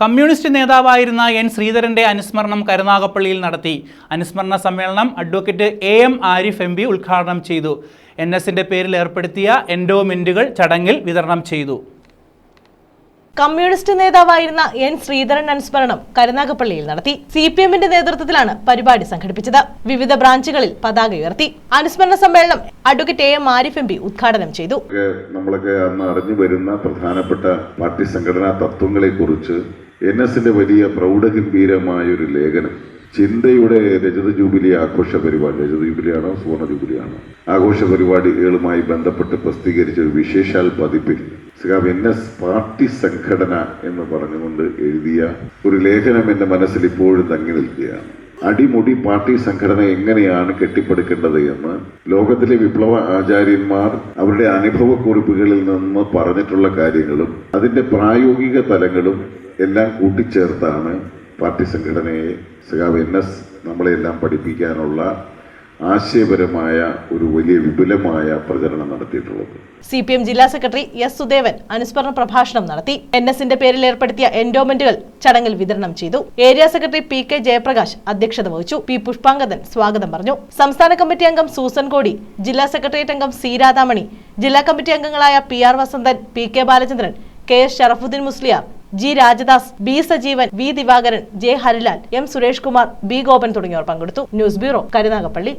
Communist നേതാവായിരുന്ന N ശ്രീധരന്റെ അനുസ്മരണം കരുനാഗപ്പള്ളിയിൽ നടത്തി. അനുസ്മരണ സമ്മേളനം advocate A M Arif M P ഉദ്ഘാടനം ചെയ്തു. എൻ എസിന്റെ പേരിൽ ഏർപ്പെടുത്തിയ എൻഡോമെന്റുകൾ ചടങ്ങിൽ വിതരണം ചെയ്തു. കമ്മ്യൂണിസ്റ്റ് നേതാവായിരുന്ന എൻ ശ്രീധരൻ അനുസ്മരണം കരുനാഗപ്പള്ളിയിൽ നടത്തി. സി പി എമ്മിന്റെ നേതൃത്വത്തിലാണ് പരിപാടി സംഘടിപ്പിച്ചത്. വിവിധ ബ്രാഞ്ചുകളിൽ പതാക ഉയർത്തി. അനുസ്മരണ സമ്മേളനം advocate A M Arif M P ഉദ്ഘാടനം ചെയ്തു. നമ്മളൊക്കെ അന്ന് അറിഞ്ഞു വരുന്ന പ്രധാനപ്പെട്ട പാർട്ടി സംഘടനാ തത്വങ്ങളെ കുറിച്ച് എൻ എസിന്റെ വലിയ പ്രൗഢഗംഭീരമായൊരു ലേഖനം. ചിന്തയുടെ രജത ജൂബിലി ആഘോഷ പരിപാടി. രജത ജൂബിലിയാണോ? സുവർണ ജൂബിലിയാണോ? ആഘോഷ പരിപാടികളുമായി ബന്ധപ്പെട്ട് പ്രസിദ്ധീകരിച്ച ഒരു വിശേഷാൽ പതിപ്പിൽ എൻ എസ് പാർട്ടി സംഘടന എന്ന് പറഞ്ഞുകൊണ്ട് എഴുതിയ ഒരു ലേഖനം എന്റെ മനസ്സിൽ ഇപ്പോഴും തങ്ങി നിൽക്കുകയാണ്. അടിമുടി പാർട്ടി സംഘടന എങ്ങനെയാണ് കെട്ടിപ്പടുക്കേണ്ടത് എന്ന് ലോകത്തിലെ വിപ്ലവ ആചാര്യന്മാർ അവരുടെ അനുഭവക്കുറിപ്പുകളിൽ നിന്ന് പറഞ്ഞിട്ടുള്ള കാര്യങ്ങളും അതിന്റെ പ്രായോഗിക തലങ്ങളും എല്ലാം കൂട്ടിച്ചേർത്താണ് പാർട്ടി സംഘടനയെ സഖാവ് എൻ എസ് നമ്മളെല്ലാം പഠിപ്പിക്കാനുള്ള ആശയപരമായ ഒരു വലിയ വിപുലമായ പ്രചരണം നടത്തിയിട്ടുള്ളത്. സി പി എം ജില്ലാ സെക്രട്ടറി എസ് സുദേവൻ അനുസ്മരണ പ്രഭാഷണം നടത്തി. എൻ എസിന്റെ പേരിൽ ഏർപ്പെടുത്തിയ എൻഡോമെന്റുകൾ ചടങ്ങിൽ വിതരണം ചെയ്തു. Area secretary P K Jayaprakash അധ്യക്ഷത വഹിച്ചു. പി പുഷ്പാങ്കദൻ സ്വാഗതം പറഞ്ഞു. സംസ്ഥാന കമ്മിറ്റി അംഗം സൂസൻ കോടി ജില്ലാ സെക്രട്ടേറിയറ്റ് അംഗം സി രാധാമണി ജില്ലാ കമ്മിറ്റി അംഗങ്ങളായ P R Vasanthan P K Balachandran K S Sharafuddin Musliyar G Rajadas B Sajeevan V Divakaran J Harilal M Suresh Kumar B Gopan തുടങ്ങിയവർ പങ്കെടുത്തു. News bureau Karunagappally.